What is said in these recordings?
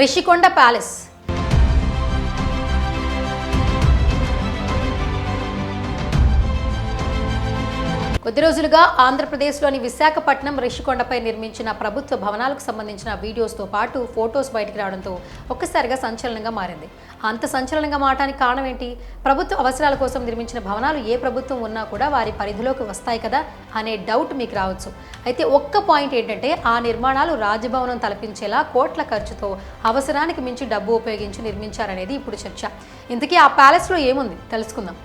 Rishikonda palace. కొద్ది రోజులుగా ఆంధ్రప్రదేశ్లోని విశాఖపట్నం రిషికొండపై నిర్మించిన ప్రభుత్వ భవనాలకు సంబంధించిన వీడియోస్తో పాటు ఫొటోస్ బయటికి రావడంతో ఒక్కసారిగా సంచలనంగా మారింది. అంత సంచలనంగా మారడానికి కారణం ఏంటి? ప్రభుత్వ అవసరాల కోసం నిర్మించిన భవనాలు ఏ ప్రభుత్వం ఉన్నా కూడా వారి పరిధిలోకి వస్తాయి కదా అనే డౌట్ మీకు రావచ్చు. అయితే ఒక్క పాయింట్ ఏంటంటే ఆ నిర్మాణాలు రాజభవనం తలపించేలా కోట్ల ఖర్చుతో అవసరానికి మించి డబ్బు ఉపయోగించి నిర్మించారనేది ఇప్పుడు చర్చ. ఇంతకీ ఆ ప్యాలెస్లో ఏముంది? తెలుసుకుందాం.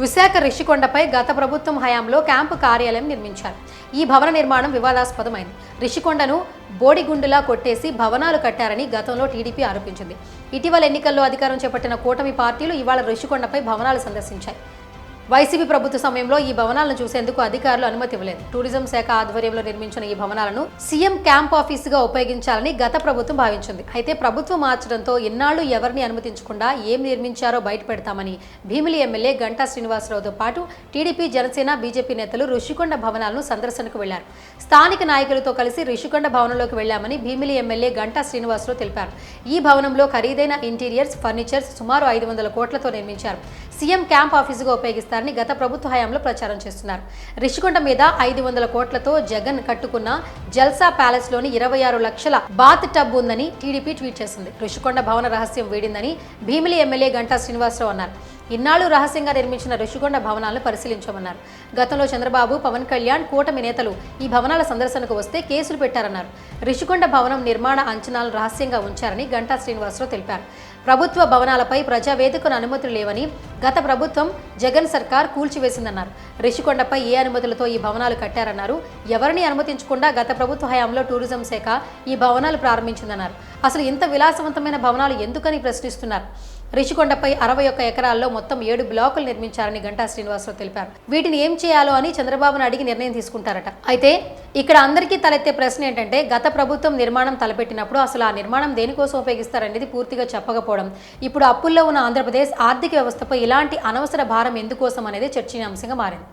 విశాఖ రిషికొండపై గత ప్రభుత్వం హయాంలో క్యాంపు కార్యాలయం నిర్మించారు. ఈ భవన నిర్మాణం వివాదాస్పదమైంది. రిషికొండను బోడిగుండులా కొట్టేసి భవనాలు కట్టారని గతంలో టీడీపీ ఆరోపించింది. ఇటీవల ఎన్నికల్లో అధికారం చేపట్టిన కూటమి పార్టీలు ఇవాళ రిషికొండపై భవనాలు సందర్శించాయి. వైసీపీ ప్రభుత్వ సమయంలో ఈ భవనాలను చూసేందుకు అధికారులు అనుమతి ఇవ్వలేదు. టూరిజం శాఖ ఆధ్వర్యంలో నిర్మించిన ఈ భవనాలను సీఎం క్యాంప్ ఆఫీసుగా ఉపయోగించాలని గత ప్రభుత్వం భావించింది. అయితే ప్రభుత్వం మార్చడంతో ఇన్నాళ్ళు ఎవరిని అనుమతించకుండా ఏం నిర్మించారో బయట పెడతామని భీమిలి ఎమ్మెల్యే గంటా శ్రీనివాసరావుతో పాటు టీడీపీ జనసేన బీజేపీ నేతలు ఋషికొండ భవనాలను సందర్శనకు వెళ్ళారు. స్థానిక నాయకులతో కలిసి ఋషికొండ భవనంలోకి వెళ్ళామని భీమిలి ఎమ్మెల్యే గంటా శ్రీనివాసరావు తెలిపారు. ఈ భవనంలో ఖరీదైన ఇంటీరియర్స్ ఫర్నిచర్స్ సుమారు ఐదు వందల కోట్లతో నిర్మించారు. సీఎం క్యాంప్ ఆఫీసుగా ఉపయోగిస్తారు చేస్తారని గత ప్రభుత్వ హయాంలో ప్రచారం చేస్తున్నారు. రిషికొండ మీద ఐదు వందల కోట్లతో జగన్ కట్టుకున్న జల్సా ప్యాలెస్లోని ఇరవై ఆరు లక్షల బాత్ టబ్ ఉందని టీడీపీ ట్వీట్ చేసింది. రిషికొండ భవన రహస్యం వీడిందని భీమిలి ఎమ్మెల్యే గంటా శ్రీనివాసరావు అన్నారు. ఇన్నాళ్ళు రహస్యంగా నిర్మించిన ఋషికొండ భవనాలను పరిశీలించమన్నారు. గతంలో చంద్రబాబు పవన్ కళ్యాణ్ కూటమి నేతలు ఈ భవనాల సందర్శనకు వస్తే కేసులు పెట్టారన్నారు. రిషికొండ భవనం నిర్మాణ అంచనాలను రహస్యంగా ఉంచారని గంటా శ్రీనివాసరావు తెలిపారు. ప్రభుత్వ భవనాలపై ప్రజావేదికను అనుమతులు లేవని గత ప్రభుత్వం జగన్ సర్కార్ కూల్చివేసిందన్నారు. రిషికొండపై ఏ అనుమతులతో ఈ భవనాలు కట్టారన్నారు? ఎవరిని అనుమతించకుండా గత ప్రభుత్వ హయాంలో టూరిజం శాఖ ఈ భవనాలు ప్రారంభించిందన్నారు. అసలు ఇంత విలాసవంతమైన భవనాలు ఎందుకని ప్రశ్నిస్తున్నారు? రిషికొండపై అరవై ఒక్క ఎకరాల్లో మొత్తం ఏడు బ్లాకులు నిర్మించారని గంటా శ్రీనివాసరావు తెలిపారు. వీటిని ఏం చేయాలో అని చంద్రబాబును అడిగి నిర్ణయం తీసుకుంటారట. అయితే ఇక్కడ అందరికీ తలెత్తే ప్రశ్న ఏంటంటే గత ప్రభుత్వం నిర్మాణం తలపెట్టినప్పుడు అసలు ఆ నిర్మాణం దేనికోసం ఉపయోగిస్తారనేది పూర్తిగా చెప్పకపోవడం ఇప్పుడు అప్పుల్లో ఉన్న ఆంధ్రప్రదేశ్ ఆర్థిక వ్యవస్థపై ఇలాంటి అనవసర భారం ఎందుకోసం అనేది చర్చనీయాంశంగా మారింది.